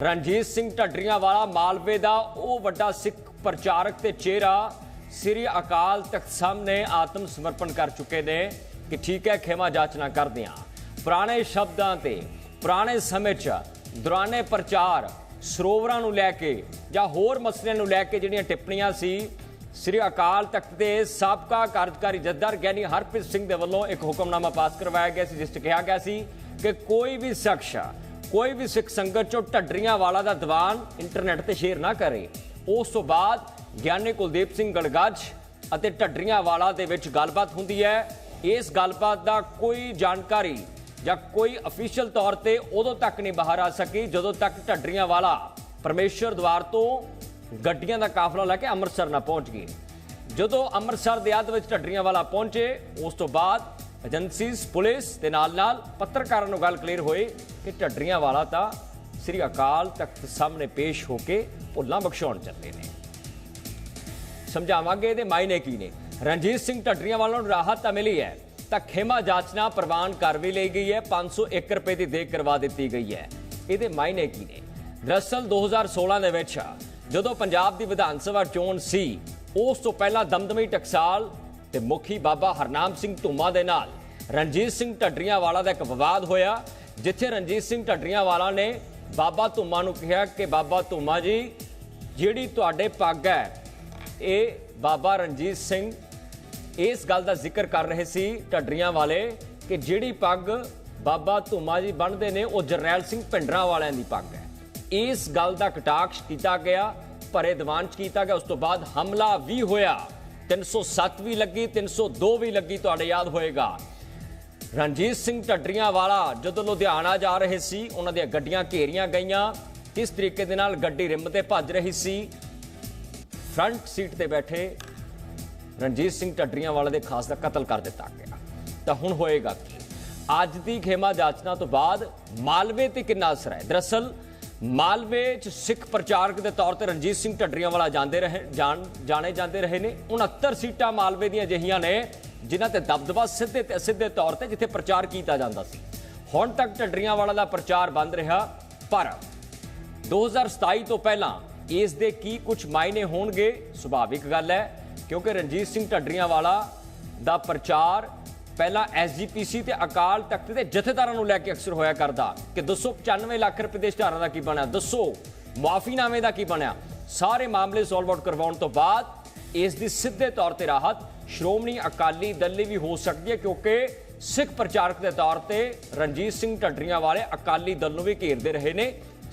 ਰਣਜੀਤ ਸਿੰਘ ਢੱਡਰੀਆਂ ਵਾਲਾ ਮਾਲਵੇ ਦਾ ਉਹ ਵੱਡਾ ਸਿੱਖ ਪ੍ਰਚਾਰਕ ਤੇ ਚਿਹਰਾ ਸ੍ਰੀ ਅਕਾਲ ਤਖਤ ਸਾਹਮਣੇ ਆਤਮ ਸਮਰਪਣ ਕਰ ਚੁੱਕੇ ਨੇ ਕਿ ਠੀਕ ਹੈ, ਖੇਮਾ ਜਾਚਨਾ ਕਰਦੇ ਹਾਂ। ਪੁਰਾਣੇ ਸ਼ਬਦਾਂ ਤੇ ਪੁਰਾਣੇ ਸਮੇਂ 'ਚ ਦੌਰਾਨੇ ਪ੍ਰਚਾਰ ਸਰੋਵਰਾਂ ਨੂੰ ਲੈ ਕੇ ਜਾਂ ਹੋਰ ਮਸਲਿਆਂ ਨੂੰ ਲੈ ਕੇ ਜਿਹੜੀਆਂ ਟਿੱਪਣੀਆਂ ਸੀ, ਸ੍ਰੀ ਅਕਾਲ ਤਖਤ ਦੇ ਸਾਬਕਾ ਕਾਰਜਕਾਰੀ ਜੱਦਰ ਗਿਆਨੀ ਹਰਪ੍ਰੀਤ ਸਿੰਘ ਦੇ ਵੱਲੋਂ ਇੱਕ ਹੁਕਮਨਾਮਾ ਪਾਸ ਕਰਵਾਇਆ ਗਿਆ ਸੀ, ਜਿਸ 'ਚ ਕਿਹਾ ਗਿਆ ਸੀ ਕਿ ਕੋਈ ਵੀ ਸ਼ਖਸ ਕੋਈ ਵੀ ਸਿੱਖ ਸੰਗਤ ਚੋਂ ਢੱਡਰੀਆਂ ਵਾਲਾ ਦਾ ਦੀਵਾਨ ਇੰਟਰਨੈਟ ਤੇ ਸ਼ੇਅਰ ਨਾ ਕਰੇ। ਉਸ ਤੋਂ ਬਾਅਦ ਗਿਆਨੀ ਕੁਲਦੀਪ ਸਿੰਘ ਗੜਗੱਜ ਅਤੇ ਢੱਡਰੀਆਂ ਵਾਲਾ ਦੇ ਵਿੱਚ ਗੱਲਬਾਤ ਹੁੰਦੀ ਹੈ। ਇਸ ਗੱਲਬਾਤ ਦਾ ਕੋਈ ਜਾਣਕਾਰੀ ਜਾਂ ਕੋਈ ਅਫੀਸ਼ੀਅਲ ਤੌਰ ਤੇ ਉਦੋਂ ਤੱਕ ਨਹੀਂ ਬਾਹਰ ਆ ਸਕੀ ਜਦੋਂ ਤੱਕ ਢੱਡਰੀਆਂ ਵਾਲਾ ਪਰਮੇਸ਼ਰ ਦਵਾਰ ਤੋਂ ਗੱਡੀਆਂ ਦਾ ਕਾਫਲਾ ਲੈ ਕੇ ਅੰਮ੍ਰਿਤਸਰ ਨਾ ਪਹੁੰਚ ਗਈ ਜਦੋਂ ਅੰਮ੍ਰਿਤਸਰ ਦੇ ਅੱਧ ਵਿੱਚ ਢੱਡਰੀਆਂ ਵਾਲਾ ਪਹੁੰਚੇ, ਉਸ ਤੋਂ ਬਾਅਦ ਏਜੰਸੀਜ਼ ਪੁਲਿਸ ਦੇ ਨਾਲ ਨਾਲ ਪੱਤਰਕਾਰਾਂ ਨੂੰ ਗੱਲ ਕਲੀਅਰ ਹੋਈ ਕਿ ਢੱਡਰੀਆਂ ਵਾਲਾ ਤਾਂ ਸ੍ਰੀ ਅਕਾਲ ਤਖਤ ਸਾਹਮਣੇ ਪੇਸ਼ ਹੋ ਕੇ ਭੁੱਲਾਂ ਬਖਸ਼ਾਉਣ ਚੱਲੇ ਨੇ। ਸਮਝਾਵਾਂਗੇ ਇਹਦੇ ਮਾਇਨੇ ਕੀ ਨੇ। ਰਣਜੀਤ ਸਿੰਘ ਢੱਡਰੀਆਂ ਵਾਲਾ ਨੂੰ ਰਾਹਤ ਤਾਂ ਮਿਲੀ ਹੈ, ਤਾਂ ਖੇਮਾ ਜਾਚਨਾ ਪ੍ਰਵਾਨ ਕਰ ਵੀ ਲਈ ਗਈ ਹੈ 501 ਰੁਪਏ ਦੀ ਦੇਖ ਕਰਵਾ ਦਿੱਤੀ ਗਈ ਹੈ। ਇਹਦੇ ਮਾਇਨੇ ਕੀ ਨੇ? ਦਰਅਸਲ 2016 ਦੇ ਵਿੱਚ ਜਦੋਂ ਪੰਜਾਬ ਦੀ ਵਿਧਾਨ ਸਭਾ ਚੋਣ ਸੀ, ਉਸ ਤੋਂ ਪਹਿਲਾਂ ਦਮਦਮੀ ਟਕਸਾਲ ਤੇ ਮੁਖੀ ਬਾਬਾ ਹਰਨਾਮ ਸਿੰਘ ਧੂਮਾ ਦੇ ਨਾਲ ਰਣਜੀਤ ਸਿੰਘ ਢੱਡਰੀਆਂ ਵਾਲਾ ਦਾ ਇੱਕ ਵਿਵਾਦ ਹੋਇਆ, ਜਿੱਥੇ ਰਣਜੀਤ ਸਿੰਘ ਢੱਡਰੀਆਂ ਵਾਲਾ ਨੇ ਬਾਬਾ ਧੂਮਾ ਨੂੰ ਕਿਹਾ ਕਿ ਬਾਬਾ ਧੂਮਾ ਜੀ, ਜਿਹੜੀ ਤੁਹਾਡੇ ਪੱਗ ਹੈ, ਇਹ ਬਾਬਾ ਰਣਜੀਤ ਸਿੰਘ ਇਸ ਗੱਲ ਦਾ ਜ਼ਿਕਰ ਕਰ ਰਹੇ ਸੀ ਢੱਡਰੀਆਂ ਵਾਲੇ ਕਿ ਜਿਹੜੀ ਪੱਗ ਬਾਬਾ ਧੂਮਾ ਜੀ ਬਣਦੇ ਨੇ, ਉਹ ਜਰਨੈਲ ਸਿੰਘ ਭਿੰਡਰਾਂ ਵਾਲਿਆਂ ਦੀ ਪੱਗ ਹੈ। ਇਸ ਗੱਲ ਦਾ ਕਟਾਕਸ਼ ਕੀਤਾ ਗਿਆ, ਭਰੇ ਦੀਵਾਨ ਚ ਕੀਤਾ ਗਿਆ, ਉਸ ਤੋਂ ਬਾਅਦ ਹਮਲਾ ਵੀ ਹੋਇਆ। 307 ਵੀ ਲੱਗੀ 302 ਵੀ ਲੱਗੀ, ਤੁਹਾਡੇ ਯਾਦ ਹੋਏਗਾ। ਰਣਜੀਤ ਸਿੰਘ ਢੱਡਰੀਆਂ ਵਾਲਾ ਜਦੋਂ ਲੁਧਿਆਣਾ ਜਾ ਰਹੇ ਸੀ, ਉਹਨਾਂ ਦੀਆਂ ਗੱਡੀਆਂ ਘੇਰੀਆਂ ਗਈਆਂ। ਕਿਸ ਤਰੀਕੇ ਦੇ ਨਾਲ ਗੱਡੀ ਰਿੰਮ ਤੇ ਭੱਜ ਰਹੀ ਸੀ? ਫਰੰਟ ਸੀਟ ਤੇ ਬੈਠੇ ਰਣਜੀਤ ਸਿੰਘ ਢੱਡਰੀਆਂ ਵਾਲੇ ਦੇ ਖਾਸ ਦਾ ਕਤਲ ਕਰ ਦਿੱਤਾ ਗਿਆ। ਤਾਂ ਹੁਣ ਹੋਏਗਾ ਕੀ? ਅੱਜ ਦੀ ਖੇਮਾ ਜਾਚਨਾ ਤੋਂ ਬਾਅਦ ਮਾਲਵੇ ਤੇ ਕਿੰਨਾ ਅਸਰ ਹੈ? ਦਰਅਸਲ ਮਾਲਵੇ ਚ ਸਿੱਖ ਪ੍ਰਚਾਰਕ ਦੇ ਤੌਰ ਤੇ ਰਣਜੀਤ ਸਿੰਘ ਢੱਡਰੀਆਂ ਵਾਲਾ ਜਾਂਦੇ ਰਹੇ, ਜਾਣ, ਜਾਣੇ ਜਾਂਦੇ ਰਹੇ ਨੇ। 69 ਸੀਟਾਂ ਮਾਲਵੇ ਦੀਆਂ ਅਜਿਹੀਆਂ ਨੇ, ਜਿਨ੍ਹਾਂ ਤੇ ਦਬਦਬਾ ਸਿੱਧੇ ਤੇ ਅਸਿੱਧੇ ਤੌਰ ਤੇ ਜਿੱਥੇ ਪ੍ਰਚਾਰ ਕੀਤਾ ਜਾਂਦਾ ਸੀ। ਹੁਣ ਤੱਕ ਢੱਡਰੀਆਂ ਵਾਲਾ ਦਾ ਪ੍ਰਚਾਰ ਬੰਦ ਰਿਹਾ, ਪਰ 2027 ਤੋਂ ਪਹਿਲਾਂ ਇਸ ਦੇ ਕੀ ਕੁਝ ਮਾਇਨੇ ਹੋਣਗੇ, ਸੁਭਾਵਿਕ ਗੱਲ ਹੈ, ਕਿਉਂਕਿ ਰਣਜੀਤ ਸਿੰਘ ਢੱਡਰੀਆਂ ਵਾਲਾ ਦਾ ਪ੍ਰਚਾਰ ਪਹਿਲਾਂ ਐਸਜੀਪੀਸੀ ਤੇ ਅਕਾਲ ਤਖਤ ਦੇ ਜਥੇਦਾਰਾਂ ਨੂੰ ਲੈ ਕੇ ਅਕਸਰ ਹੋਇਆ ਕਰਦਾ ਕਿ ਦੱਸੋ 95 ਲੱਖ ਰੁਪਏ ਦੇ ਇਸ਼ਤਿਹਾਰਾਂ ਦਾ ਕੀ ਬਣਿਆ? ਦੱਸੋ ਮੁਆਫੀਨਾਮੇ ਦਾ ਕੀ ਬਣਿਆ? ਸਾਰੇ ਮਾਮਲੇ ਸੋਲਵ ਆਊਟ ਕਰਵਾਉਣ ਤੋਂ ਬਾਅਦ ਇਸ ਦੀ ਸਿੱਧੇ ਤੌਰ ਤੇ ਰਾਹਤ ਸ਼੍ਰੋਮਣੀ ਅਕਾਲੀ ਦਲ ਲਈ ਵੀ ਹੋ ਸਕਦੀ ਹੈ ਕਿਉਂਕਿ ਸਿੱਖ ਪ੍ਰਚਾਰਕ ਦੇ ਤੌਰ ਤੇ ਰਣਜੀਤ ਸਿੰਘ ਢੱਡਰੀਆਂ ਵਾਲੇ ਅਕਾਲੀ ਦਲ ਨੂੰ ਵੀ ਘੇਰਦੇ ਰਹੇ ਨੇ।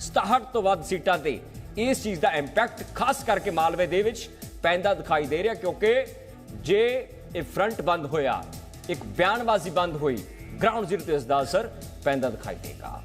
67 ਤੋਂ ਵੱਧ ਸੀਟਾਂ ਤੇ ਇਸ ਚੀਜ਼ ਦਾ ਇੰਪੈਕਟ ਖਾਸ ਕਰਕੇ ਮਾਲਵੇ ਦੇ ਵਿੱਚ ਪੈਂਦਾ ਦਿਖਾਈ ਦੇ ਰਿਹਾ ਕਿਉਂਕਿ ਜੇ ਇਹ ਫਰੰਟ ਬੰਦ ਹੋਇਆ ਇੱਕ ਬਿਆਨਬਾਜ਼ੀ ਬੰਦ ਹੋਈ। ਗਰਾਊਂਡ ਜ਼ੀਰੋ ਤੇ ਇਸ ਦਾ ਅਸਰ ਪੈਂਦਾ ਦਿਖਾਈ ਦੇਗਾ।